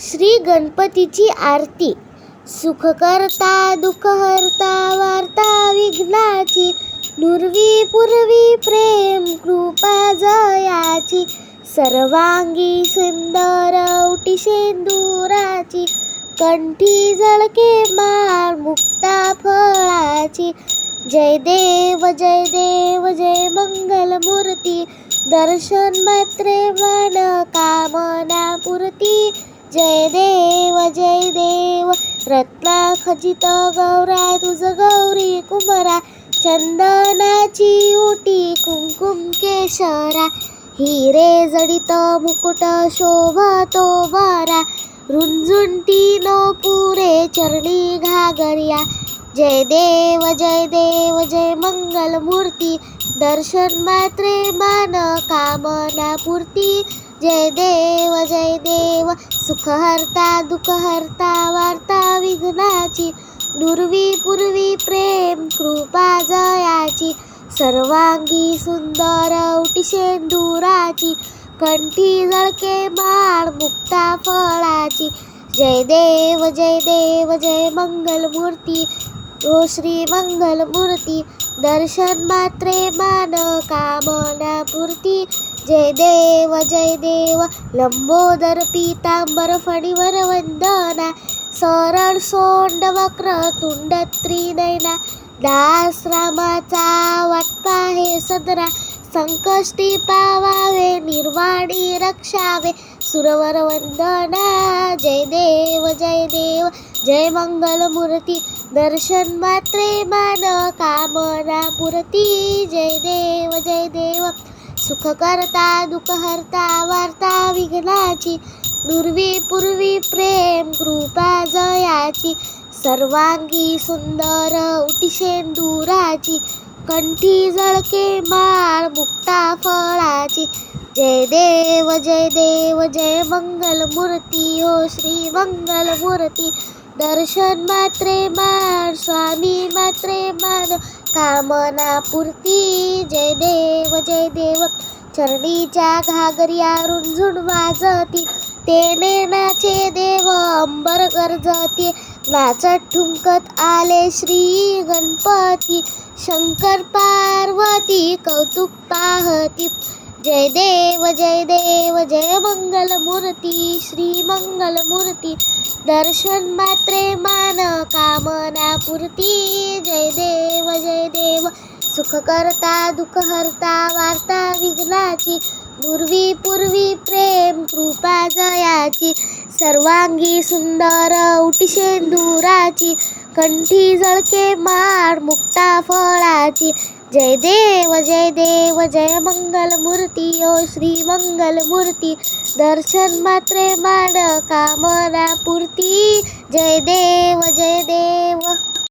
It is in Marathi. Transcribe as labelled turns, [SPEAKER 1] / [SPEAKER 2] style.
[SPEAKER 1] श्री गणपतीची आरती. सुख करता दुःख हरता वार्ता विघ्नाची नुरवी पूर्वी प्रेम कृपा जयाची सर्वांगी सुंदर उटी शेंदुराची कंठी झळके माळ मुक्ता फळाची. जय देव जय देव जय मंगल मूर्ती दर्शन मात्रे मन कामना पुरती जय देव जय देव. रत्ना खचित गौरा तुझ गौरी कुमरा चंदनाची उटी कुंकुम केशरा. हिरे जडित मुकुट शोभतो वारा रुंजुंटी नो पुरे चरणी घागरिया. जय देव जय देव जय मंगल मूर्ती दर्शन मात्रे मान कामना पूर्ती जय देव जय देव. सुखहर्ता दुःखहर्ता वार्ता विघ्नाची. दुर्वी पूर्वी प्रेम कृपा जयाची. सर्वांगी सुंदर उटी शेंदुराची. कंठी जळके माळ मुक्ता फळाची. जय देव जय देव जय मंगल मूर्ती ओ श्री मंगलमूर्ती. दर्शन मात्रे मान कामना पूर्ती. जय देव जय देव. लंबोदर पीतांबर फणीवर वंदना. सरळ सोंड वक्र तुंड त्रिनयना. दास रामाचा वाटपा हे सदरा. संकष्टी पावावे निर्वाणी रक्षावे. सुरवर वंदना. जय देव जय देव. जय मंगल मूर्ती. दर्शन मात्रे मान कामना पुरती. जय देव जय देव. सुख करता दुःख हरता वार्ता विघ्नाची. दुर्वी पूर्वी प्रेम कृपा जयाची. सर्वांगी सुंदर उटिशेंदुराची कंठी जळके माळ मुक्ता फळाची. जय देव जय देव जय मंगल मूर्ती हो श्री मंगल मूर्ती दर्शन मात्रे मान स्वामी मात्रे मान. कामना पूर्ती जय देव जय देव. चरणीच्या घागरिया रुंझुण वाजती. तेने नाचे देव अंबर गरजती. नाचत ठुमकत आले श्री गणपती. शंकर पार्वती कौतुक पाहती. जय देव जय देव जय मंगल मूर्ती श्री मंगल मूर्ती दर्शन मात्रे मान कामना सुख करता दुःख हरता वार्ता विघ्नाची पूर्वी पूर्वी प्रेम कृपा जयाची सर्वांगी सुंदर उटी शेंदुराची कंठी जळके माळ मुक्ता फळाची. जय देव जय देव जय मंगल मूर्ती ओ श्री मंगल मूर्ती दर्शन मात्रे माड कामना पूर्ती जय देव जय देव.